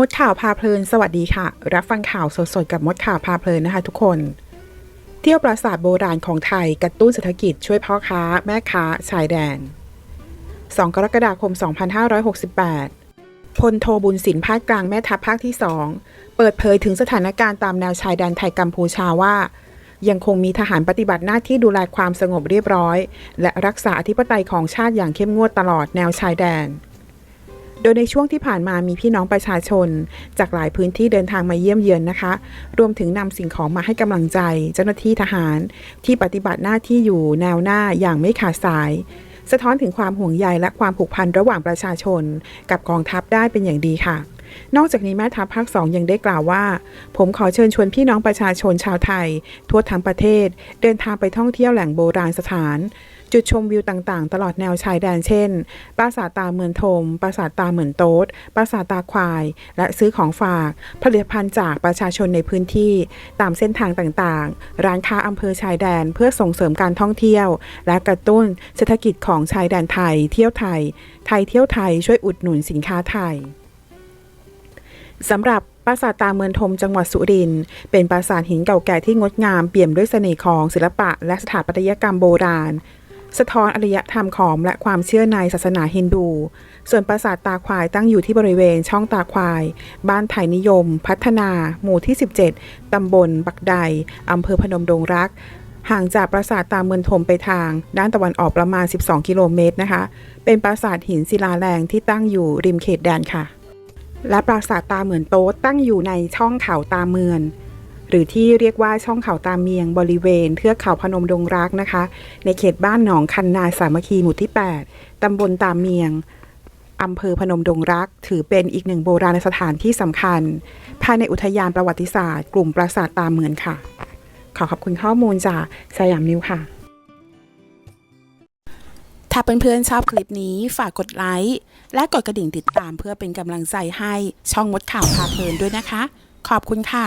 มดข่าวพาเพลิน สวัสดีค่ะ รับฟังข่าวสดๆกับมดข่าวพาเพลินนะคะทุกคน เที่ยวปราสาทโบราณของไทยกระตุ้นเศรษฐกิจช่วยพ่อค้า แม่ค้า ชายแดน 2 กรกฎาคม 2568 พลโทบุญสินภาคกลางแม่ทัพภาคที่ 2 เปิดเผยถึงสถานการณ์ตามแนวชายแดนไทยกัมพูชาว่า ยังคงมีทหารปฏิบัติหน้าที่ดูแลความสงบเรียบร้อย และรักษาอธิปไตยของชาติอย่างเข้มงวดตลอดแนวชายแดน โดยในช่วงที่ผ่านมามีพี่น้องประชาชน จากหลายพื้นที่เดินทางมาเยี่ยมเยือนนะคะ รวมถึงนำสิ่งของมาให้กำลังใจ เจ้าหน้าที่ทหาร ที่ปฏิบัติหน้าที่อยู่แนวหน้าอย่างไม่ขาดสาย สะท้อนถึงความห่วงใยและความผูกพันระหว่างประชาชน กับกองทัพได้เป็นอย่างดีค่ะนอกจากนี้แม่ทัพภาคสองยังได้กล่าวว่า ผมขอเชิญชวนพี่น้องประชาชนชาวไทย ทั่วทั้งประเทศ เดินทางไปท่องเที่ยวแหล่งโบราณสถาน จุดชมวิวต่างๆ ตลอดแนวชายแดนเช่น ปราสาทตาเหมือนทม ปราสาทตาเหมือนโต๊ด ปราสาทตาควาย และซื้อของฝาก ผลิตภัณฑ์จากประชาชนในพื้นที่ ตามเส้นทางต่างๆ ร้านค้าอำเภอชายแดนเพื่อส่งเสริมการท่องเที่ยว และกระตุ้นเศรษฐกิจของชายแดนไทย เที่ยวไทย ไทยเที่ยวไทยช่วยอุดหนุนสินค้าไทยสำหรับปราสาทตาเมืองทมจังหวัดสุรินทร์เป็นปราสาทหินเก่าแก่ที่งดงามเปี่ยมด้วยเสน่ห์ของศิลปะและสถาปัตยกรรมโบราณ สะท้อนอารยธรรมของและความเชื่อในศาสนาฮินดู ส่วนปราสาทตาควายตั้งอยู่ที่บริเวณช่องตาควาย บ้านไทยนิยม พัฒนา หมู่ที่ 17 ตำบล บักใดอำเภอพนมดงรัก ห่างจากปราสาทตาเมืองทมไปทาง ด้านตะวันออกประมาณ 12 กิโลเมตรนะคะ เป็นปราสาทหินศิลาแรงที่ตั้งอยู่ริมเขตแดนค่ะ และปราสาทตาเหมือนโต๊ะตั้งอยู่ในช่องเขาตาเมือน หรือที่เรียกว่าช่องเขาตาเมียงบริเวณเทือกเขาพนมดงรักนะคะ ในเขตบ้านหนองคันนาสามัคคีหมู่ที่ 8 ตำบลตาเมียงอำเภอพนมดงรัก ถือเป็นอีกหนึ่งโบราณสถานที่สำคัญ ภายในอุทยานประวัติศาสตร์ กลุ่มปราสาทตาเหมือนค่ะ ขอขอบคุณข้อมูลจากสยามนิวค่ะ ถ้าเพื่อนๆชอบคลิปนี้ฝากกดไลค์และกดกระดิ่งติดตามเพื่อเป็นกำลังใจให้ช่องมดข่าวพาเพลินด้วยนะคะ ขอบคุณค่ะ